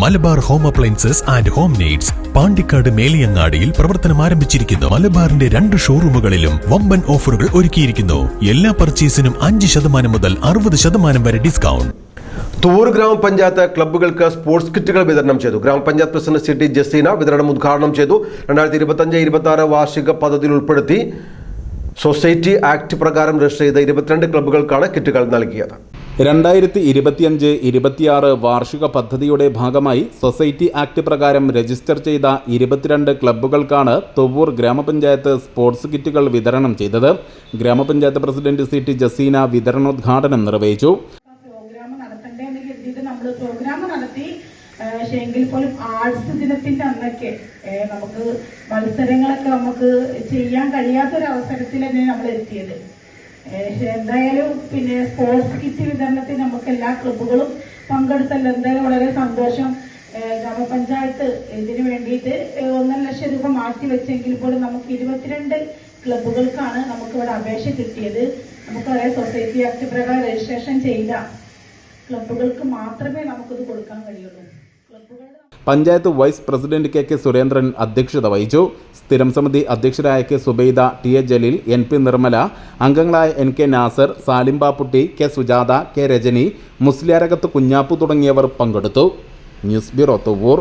Malabar home appliances and home needs Pandikkad മേലിയങ്ങാടിയിൽ പ്രവർത്തനം ആരംഭിച്ചിരിക്കുന്നു. മലബാറിന്റെ രണ്ട് ഷോറൂമുകളിലും വമ്പൻ ഓഫറുകൾ ഒരുക്കിയിരിക്കുന്നു. എല്ലാ പർച്ചേസിനും അഞ്ച് ശതമാനം മുതൽ അറുപത് ശതമാനം വരെ ഡിസ്കൗണ്ട്. തൂർ ഗ്രാമപഞ്ചായത്ത് ക്ലബ്ബുകൾക്ക് സ്പോർട്സ് കിറ്റുകൾ വിതരണം ചെയ്തു. ഗ്രാമപഞ്ചായത്ത് പ്രസിഡന്റ് സി ടി ജസീന വിതരണം ഉദ്ഘാടനം ചെയ്തു. രണ്ടായിരത്തി ഇരുപത്തഞ്ച് ഇരുപത്തി ആറ് വാർഷിക പദ്ധതിയിൽ ഉൾപ്പെടുത്തി സൊസൈറ്റി ആക്ട് പ്രകാരം രജിസ്റ്റർ ചെയ്ത ഇരുപത്തിരണ്ട് ക്ലബ്ബുകൾക്കാണ് കിറ്റുകൾ നൽകിയത്. രണ്ടായിരത്തി ഇരുപത്തിയഞ്ച് ഇരുപത്തിയാറ് വാർഷിക പദ്ധതിയുടെ ഭാഗമായി സൊസൈറ്റി ആക്ട് പ്രകാരം രജിസ്റ്റർ ചെയ്ത ഇരുപത്തിരണ്ട് ക്ലബ്ബുകൾക്കാണ് തൊവ്വൂർ ഗ്രാമപഞ്ചായത്ത് സ്പോർട്സ് കിറ്റുകൾ വിതരണം ചെയ്തത്. ഗ്രാമപഞ്ചായത്ത് പ്രസിഡന്റ് സി ടി ജസീന വിതരണോദ്ഘാടനം നിർവഹിച്ചു. പ്രോഗ്രാം നടത്തണ്ടേ എന്ന് കരുതിയിട്ട് നമ്മൾ പ്രോഗ്രാം നടത്തി. ആ, പക്ഷേ എങ്കിൽ പോലും ആർട്സ് ദിനത്തിന്റെ അന്നൊക്കെ നമുക്ക് മത്സരങ്ങളൊക്കെ നമുക്ക് ചെയ്യാൻ കഴിയാത്തൊരവസരത്തിൽ തന്നെ നമ്മൾ എത്തിയത് എന്തായാലും പിന്നെ സ്പോർട്സ് കിറ്റ് വിതരണത്തിൽ നമുക്ക് എല്ലാ ക്ലബുകളും പങ്കെടുത്തല്ലോ എന്തായാലും വളരെ സന്തോഷം. ഗ്രാമപഞ്ചായത്ത് ഇതിനു വേണ്ടിയിട്ട് ഒന്നര ലക്ഷം രൂപ മാറ്റി വെച്ചെങ്കിൽ പോലും നമുക്ക് ഇരുപത്തിരണ്ട് ക്ലബുകൾക്കാണ് നമുക്ക് ഇവിടെ അപേക്ഷ കിട്ടിയത്. നമുക്ക് നമുക്കറിയാം സൊസൈറ്റി ആക്ട് പ്രകാരം രജിസ്ട്രേഷൻ ചെയ്ത ക്ലബുകൾക്ക് മാത്രമേ നമുക്കിത് കൊടുക്കാൻ കഴിയുള്ളൂ. ക്ലബ്ബുകൾ panchayat vice president K K Surendran അധ്യക്ഷത വഹിച്ചു. സ്ഥിരം സമിതി അധ്യക്ഷരായ K Subaida T A Jaleel N P Nirmala അംഗങ്ങളായ N K Nasar Salim Bapputty K Sujatha K Rajani Musliyarakath Kunjappu തുടങ്ങിയവർ പങ്കെടുത്തു. News bureau Thuvur